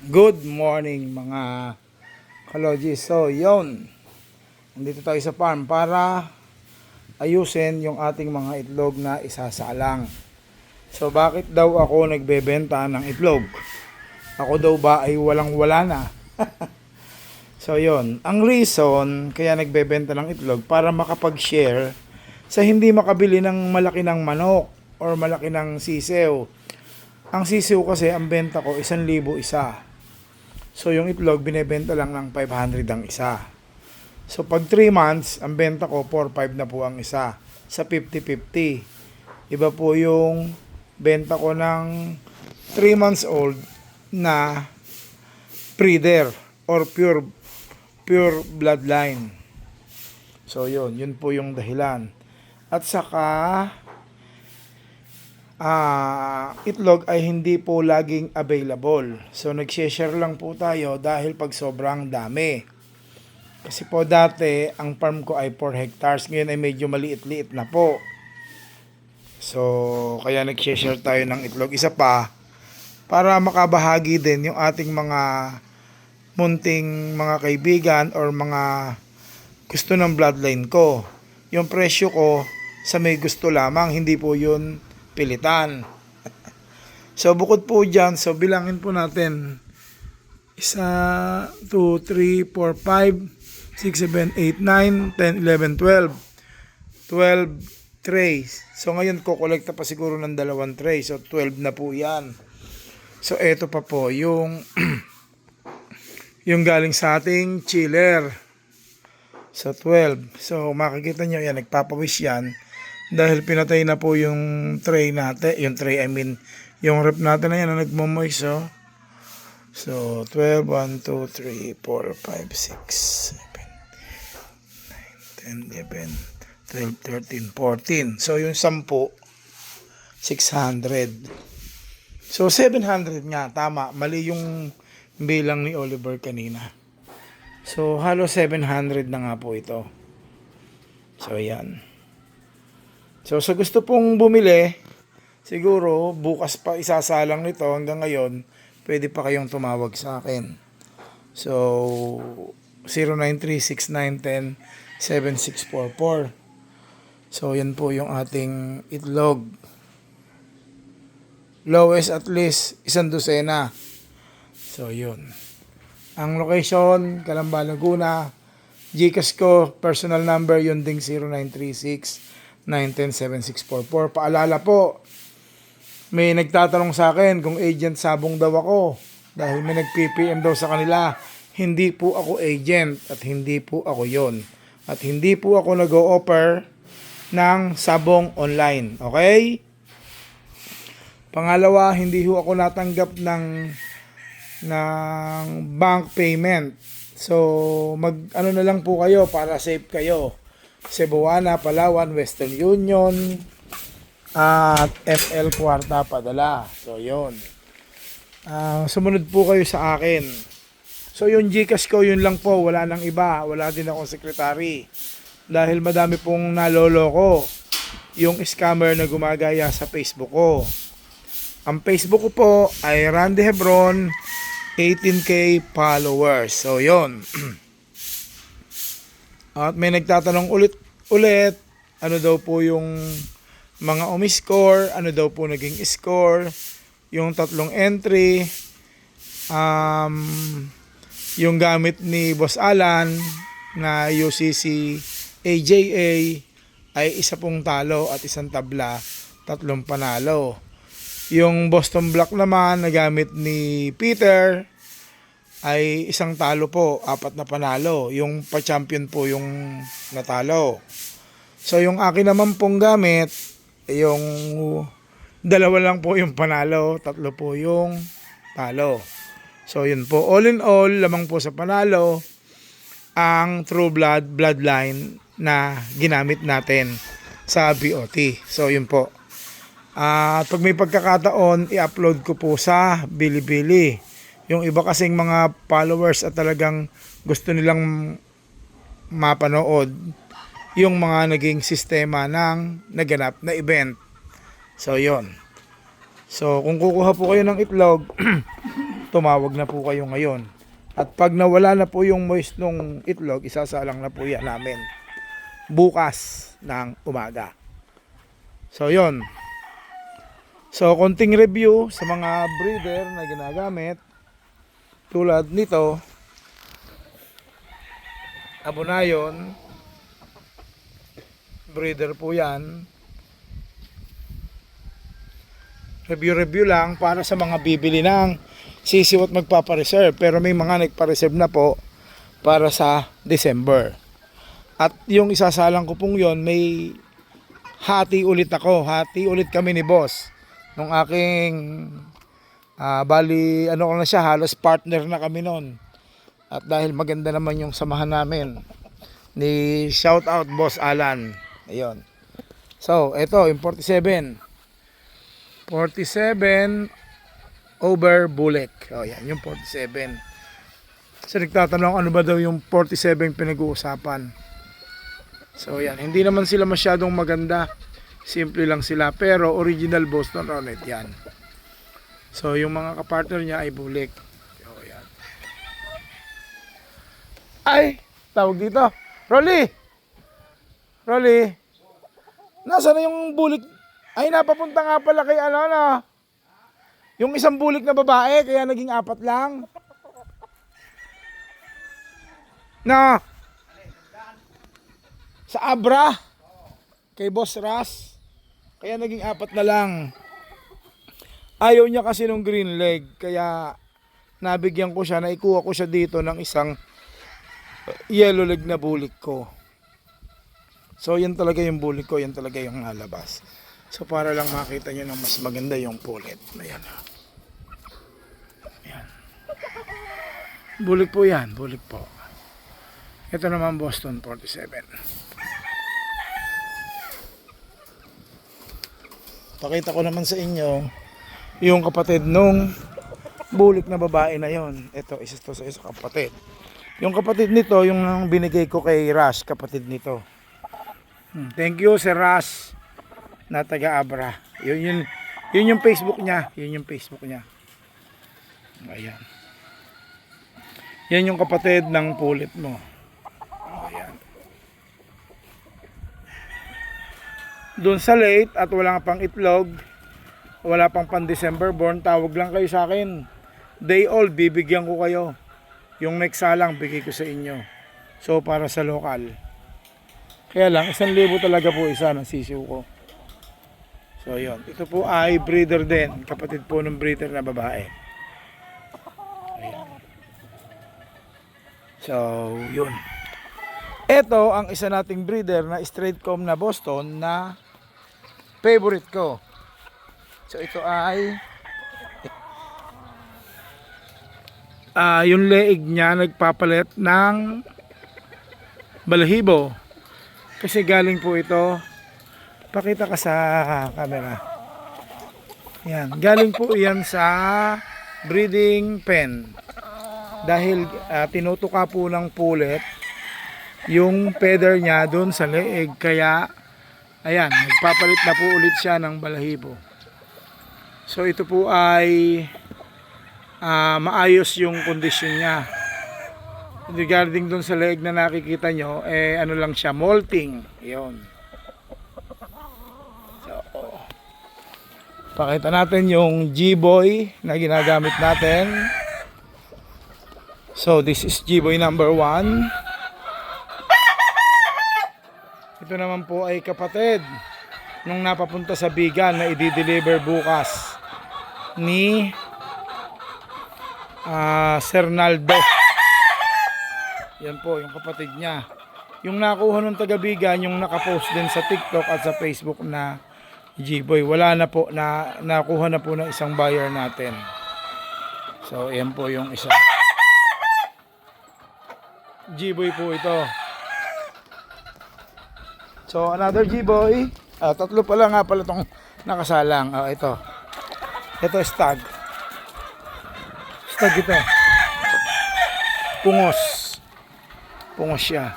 Good morning mga kalogi. So, yon. Nandito tayo sa farm para ayusin yung ating mga itlog na isasalang. So, bakit daw ako nagbebenta ng itlog? Ako daw ba ay walang wala na? so, yon. Ang reason kaya nagbebenta ng itlog para makapag-share sa hindi makabili ng malaki ng manok or malaki ng sisew. Ang sisiw kasi ang benta ko 1,000 isa. So yung itlog binebenta lang ng 500 ang isa. So pag 3 months, ang benta ko 4-5 na po ang isa sa 50-50. Iba po yung benta ko ng 3 months old na breeder or pure pure bloodline. So yun, yun po yung dahilan. At saka ah itlog ay hindi po laging available. So nag-share lang po tayo dahil pag sobrang dami. Kasi po dati ang farm ko ay 4 hectares, ngayon ay medyo maliit-liit na po. So kaya nag-share tayo ng itlog isa pa para makabahagi din yung ating mga munting mga kaibigan or mga gusto ng bloodline ko. Yung presyo ko sa may gusto lamang, hindi po yun pilitan. so bukod po dyan, so bilangin po natin. Isa, 2, 3, 4, 5, 6, 7, 8, 9, 10, 11, 12. 12 trays. So ngayon ko kolekta pa siguro ng dalawang tray. So 12 na po yan. So eto pa po yung yung galing sa ating chiller. So 12. So makikita nyo yan, nagpapawis yan dahil pinatay na po yung tray natin, yung tray I mean, yung rep natin na yan na nagmamoist oh. So 12, 1, 2, 3, 4, 5, 6, 7, 9, 10, 11, 12, 13, 14. So yung 10, 600. So 700 nga, tama. Mali yung bilang ni Oliver kanina. So halos 700 na nga po ito. So yan. So sa gusto pong bumili, siguro bukas pa isasalang nito hanggang ngayon, pwede pa kayong tumawag sa akin. So 0936910744. So yan po yung ating itlog. Lowest at least isang dosena. So yun. Ang location, Calamba, Laguna. Gcash ko, personal number, yun ding 0936 9107644. Paalala po, may nagtatanong sa akin kung agent sabong daw ako. Dahil may nag-PPM daw sa kanila. Hindi po ako agent at hindi po ako yon At hindi po ako nag-o-offer ng sabong online. Okay? Pangalawa, hindi ho ako natanggap ng ng bank payment. So, mag ano na lang po kayo para safe kayo. Cebuana, Palawan, Western Union, at FL Kwarta padala. So, yon. Ah, sumunod po kayo sa akin. So, yung Gcash ko, yun lang po. Wala nang iba. Wala din akong secretary. Dahil madami pong naloloko yung scammer na gumagaya sa Facebook ko. Ang Facebook ko po ay Randy Hebron, 18k followers. So, yon. At may nagtatanong ulit ulit ano daw po yung mga umiscore, ano daw po naging score, yung tatlong entry, um, yung gamit ni Boss Alan na UCC AJA ay isa pong talo at isang tabla, tatlong panalo. Yung Boston Black naman na gamit ni Peter ay isang talo po, apat na panalo. Yung pa-champion po yung natalo. So yung akin naman pong gamit, yung dalawa lang po yung panalo, tatlo po yung talo. So yun po, all in all, lamang po sa panalo, ang True Blood Bloodline na ginamit natin sa BOT. So yun po. At pag may pagkakataon, i-upload ko po sa Bilibili. Yung iba kasing mga followers at talagang gusto nilang mapanood yung mga naging sistema ng naganap na event. So, yon. So, kung kukuha po kayo ng itlog, tumawag na po kayo ngayon. At pag nawala na po yung moist nung itlog, isasalang na po yan namin bukas ng umaga. So, yon. So, konting review sa mga breeder na ginagamit. Tulad nito, abonayon, breeder po yan. Review-review lang para sa mga bibili ng sisiw at magpapareserve. Pero may mga nagpa-reserve na po para sa December. At yung isasalang ko pong yon may hati ulit ako. Hati ulit kami ni boss. Nung aking ah, bali ano ko na siya halos partner na kami noon. At dahil maganda naman yung samahan namin ni shout out boss Alan. Ayun. So, ito yung 47. 47 over Bulek. Oh, yan yung 47. So nagtatanong ano ba daw yung 47 pinag-uusapan. So yan, hindi naman sila masyadong maganda. Simple lang sila pero original Boston Hornet yan. So yung mga kapartner niya ay bulik. So yan. Ay, tawag dito. Rolly! Rolly! Nasaan na yung bulik? Ay, napapunta nga pala kay ano, ano. Yung isang bulik na babae, kaya naging apat lang. Na. Sa Abra. Kay Boss Ras. Kaya naging apat na lang. Ayaw niya kasi nung green leg. Kaya nabigyan ko siya, naikuha ko siya dito ng isang yellow leg na bulik ko. So yan talaga yung bulik ko, yan talaga yung nalabas. So para lang makita nyo na mas maganda yung pulit. Ayan. Ayan. Bulik po yan, bulik po. Ito naman Boston 47. Pakita ko naman sa inyo yung kapatid nung bulik na babae na yon. Ito, isa to sa isa kapatid. Yung kapatid nito, yung binigay ko kay Ras, kapatid nito. Hmm, Thank you, Sir Ras na taga Abra. Yun, yun, yun yung Facebook niya. Yun yung Facebook niya. Ayan. Yan yung kapatid ng pulit mo. Ayan. Doon sa late at wala pang itlog, wala pang pan December born, tawag lang kayo sa akin. Day old, bibigyan ko kayo. Yung next salang, bigay ko sa inyo. So, para sa lokal. Kaya lang, isang libo talaga po isa ng sisiw ko. So, yun. Ito po ay breeder din. Kapatid po ng breeder na babae. Ayan. So, yun. Ito ang isa nating breeder na straight comb na Boston na favorite ko. So, ito ay ah yung leeg niya nagpapalit ng balahibo. Kasi galing po ito Pakita ka sa camera. Yan, galing po 'yan sa breeding pen. Dahil ah, tinutuka po ng pulet yung feather niya doon sa leeg kaya ayan, nagpapalit na po ulit siya ng balahibo. So ito po ay ah, maayos yung kondisyon niya. Regarding doon sa leeg na nakikita nyo, eh ano lang siya, molting. 'Yon. Pakita natin yung G-Boy na ginagamit natin. So, this is G-Boy number 1. Ito naman po ay kapatid nung napapunta sa Bigan na i-deliver bukas ni ah Sir. Yan po, yung kapatid niya. Yung nakuha ng taga Bigan, yung nakapost din sa TikTok at sa Facebook na G-Boy. Wala na po, na, nakuha na po ng isang buyer natin. So, yan po yung isa. G-Boy po ito. So, another G-Boy. Ah, tatlo pala nga pala itong nakasalang. Ah, ito. Ito, stag. Stag ito. Pungos. Pungos siya.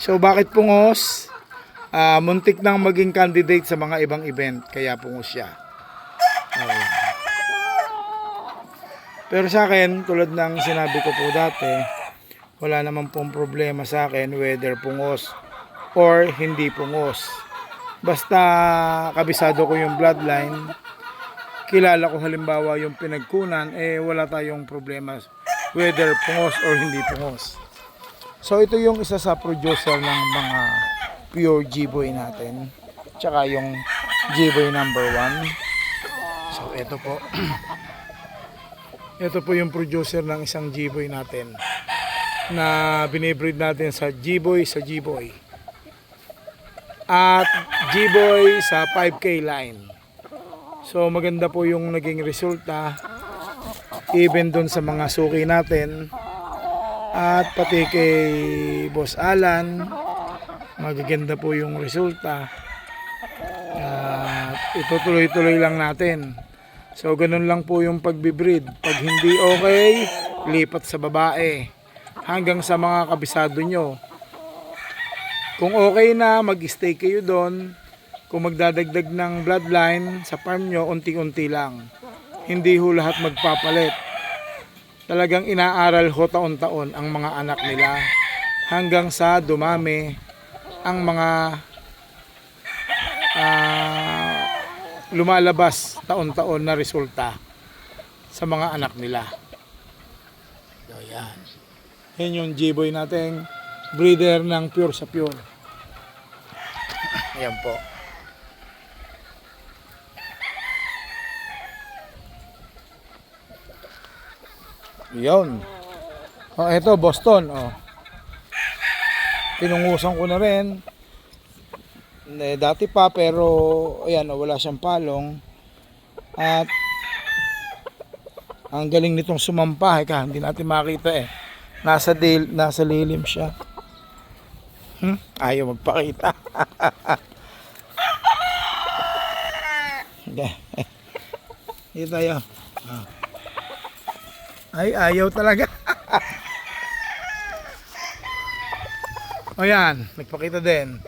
So, bakit pungos? Ah, muntik nang maging candidate sa mga ibang event kaya pungos siya. Okay. Pero sa akin, tulad ng sinabi ko po dati, wala naman pong problema sa akin whether pungos or hindi pungos. Basta kabisado ko yung bloodline, kilala ko halimbawa yung pinagkunan, eh wala tayong problema whether pungos or hindi pungos. So ito yung isa sa producer ng mga pure G-Boy natin. Tsaka yung G-Boy number 1. So ito po. ito po yung producer ng isang G-Boy natin na binibreed natin sa G-Boy sa G-Boy. At G-Boy sa 5K line. So maganda po yung naging resulta even dun sa mga suki natin at pati kay Boss Alan magaganda po yung resulta. At itutuloy-tuloy lang natin. So ganun lang po yung pagbibreed. Pag hindi okay lipat sa babae. Hanggang sa mga kabisado nyo kung okay na mag-stay kayo doon kung magdadagdag ng bloodline sa farm nyo unti-unti lang hindi ho lahat magpapalit talagang inaaral ho taon-taon ang mga anak nila hanggang sa dumami ang mga ah, lumalabas taon-taon na resulta sa mga anak nila. So, yan. Yan yung G-Boy nating breeder ng pure sa pure. Ayan po. Yun. Oh, eto Boston, oh. Pinungusan ko na rin. Eh, dati pa pero ayan, oh, wala siyang palong. At ang galing nitong sumampa, eh, ka, hindi natin makita eh. Nasa dil, nasa lilim siya. Hmm? Ayaw magpakita. Dito tayo. Ah. Ay, ayaw talaga. o yan, nagpakita din.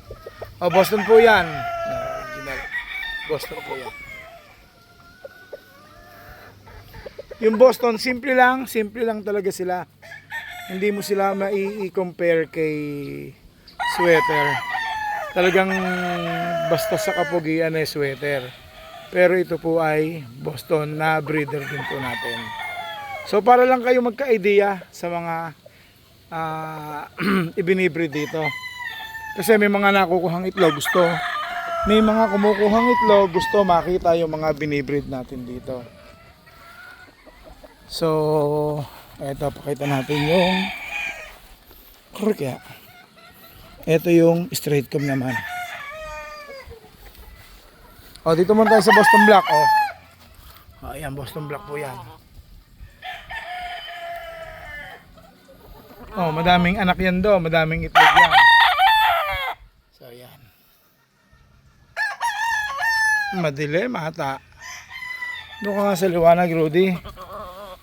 O, Boston po yan. Original. Boston po yan. Yung Boston, simple lang. Simple lang talaga sila. Hindi mo sila mai-compare kay sweater. Talagang basta sa kapugian ay sweater. Pero ito po ay Boston na breeder din po natin. So para lang kayo magka-idea sa mga uh, ibinibreed dito. Kasi may mga nakukuhang itlog gusto. May mga kumukuhang itlog gusto makita yung mga binibreed natin dito. So, eto pakita natin yung kaya. Ito yung straight comb naman. O, dito muna tayo sa Boston Black, oh. O, ayan, Boston Black po yan. Oh, madaming anak yan do, madaming itlog yan. So, yan. Madilim, ata. Doon ka nga sa liwanag, Rudy.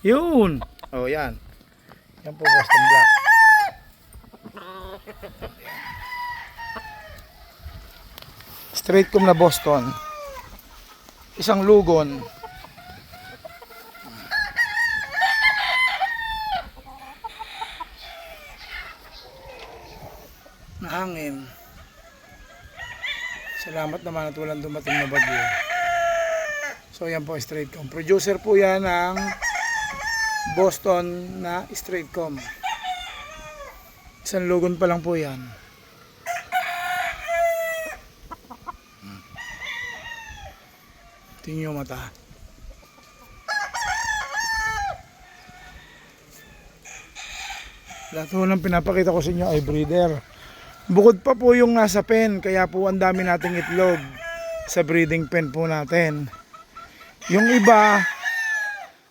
Yun. Oh, yan. Yan po, Boston Black. Straight comb na Boston. Isang lugon. na hangin. Salamat naman at walang dumating na bagyo. So yan po straight comb. Producer po yan ng Boston na straight comb. Isang lugon pa lang po yan. Tingin yung mata. Lahat po ng pinapakita ko sa inyo ay breeder. Bukod pa po yung nasa pen, kaya po ang dami nating itlog sa breeding pen po natin. Yung iba,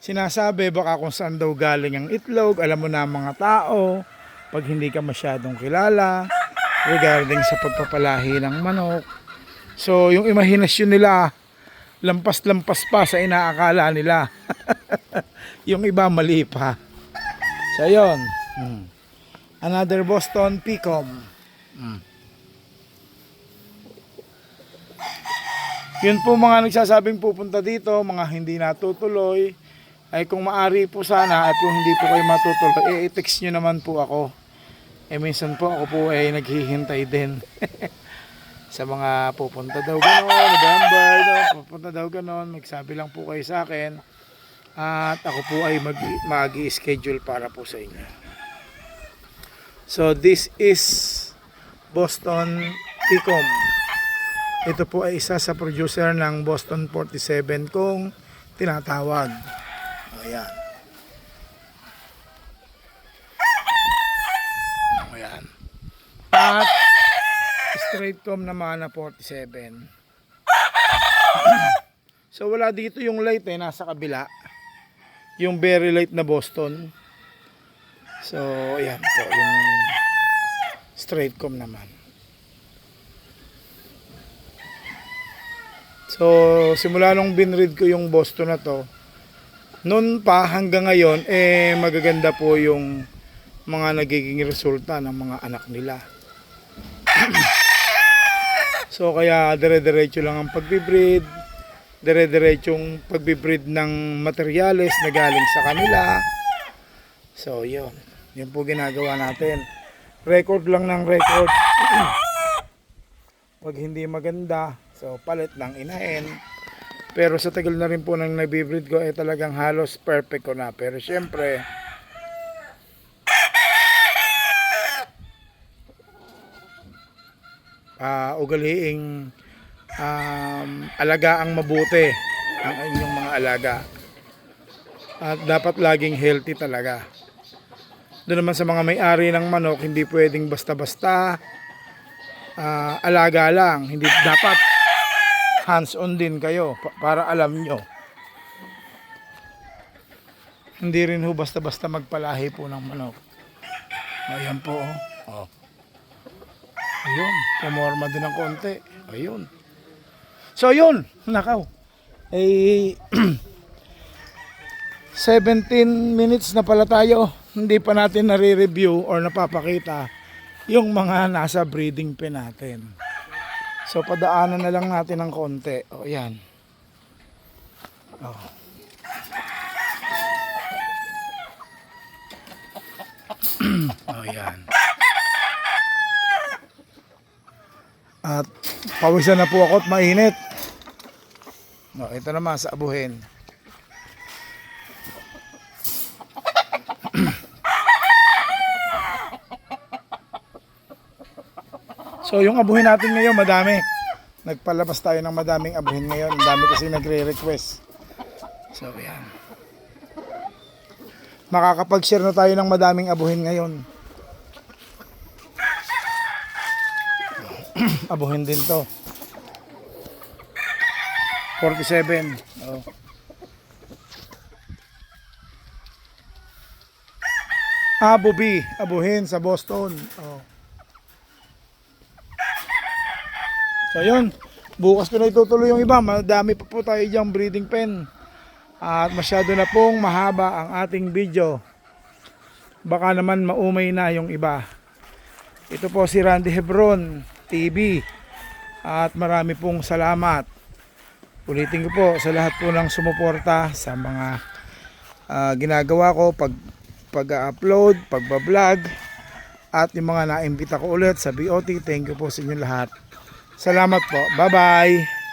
sinasabi baka kung saan daw galing ang itlog, alam mo na mga tao, pag hindi ka masyadong kilala, regarding sa pagpapalahi ng manok. So, yung imahinasyon nila, lampas-lampas pa sa inaakala nila. yung iba mali pa. So, yun. Hmm. Another Boston Picom. Hmm. Yun po mga nagsasabing pupunta dito, mga hindi natutuloy, ay kung maari po sana at kung hindi po kayo matutuloy, eh, i-text nyo naman po ako. Eh minsan po ako po ay naghihintay din. sa mga pupunta daw gano'n, November, no? pupunta daw gano'n, magsabi lang po kayo sa akin. At ako po ay mag, mag-schedule para po sa inyo. So this is Boston Picom. Ito po ay isa sa producer ng Boston 47 kong tinatawag. Ayan. At straight naman na 47. so wala dito yung light eh, nasa kabila. Yung very light na Boston. So, ayan po, yung straight com naman. So, simula nung binread ko yung Boston na to, noon pa hanggang ngayon, eh magaganda po yung mga nagiging resulta ng mga anak nila. so, kaya dire-diretso lang ang pagbibreed, dire-diretsong pagbibreed ng materyales na galing sa kanila. So, yun. Yun po ginagawa natin. Record lang ng record. Pag hindi maganda, so palit ng inahin. Pero sa tagal na rin po nang nabibreed ko, eh talagang halos perfect ko na. Pero syempre, ugaliing um, alagaang mabuti ang inyong mga alaga. At dapat laging healthy talaga. Doon naman sa mga may-ari ng manok, hindi pwedeng basta-basta ah, alaga lang. Hindi dapat hands-on din kayo pa- para alam nyo. Hindi rin ho basta-basta magpalahi po ng manok. Ayan po. Oh. Ayun, pumorma din ng konti. Ayun. So yun, nakaw. Eh 17 minutes na pala tayo. Hindi pa natin nare-review or napapakita yung mga nasa breeding pen natin. So padaanan na lang natin ng konti. O yan. Oh. oh yan. At pawisan na po ako at mainit. No, ito naman sa abuhin. So yung abuhin natin ngayon madami. Nagpalabas tayo ng madaming abuhin ngayon. Ang dami kasi nagre-request. So yan. Makakapag-share na tayo ng madaming abuhin ngayon. Abuhin din to. 47. Oh. Abu B, abuhin sa Boston. Oh. So yun, bukas ko na itutuloy yung iba. Madami pa po tayo diyang breeding pen. At masyado na pong mahaba ang ating video. Baka naman maumay na yung iba. Ito po si Randy Hebron TV. At marami pong salamat. Ulitin ko po sa lahat po ng sumuporta sa mga ah, ginagawa ko pag pag-upload, pagba-vlog at yung mga naimbita ko ulit sa BOT. Thank you po sa inyo lahat. Salamat po. Bye-bye.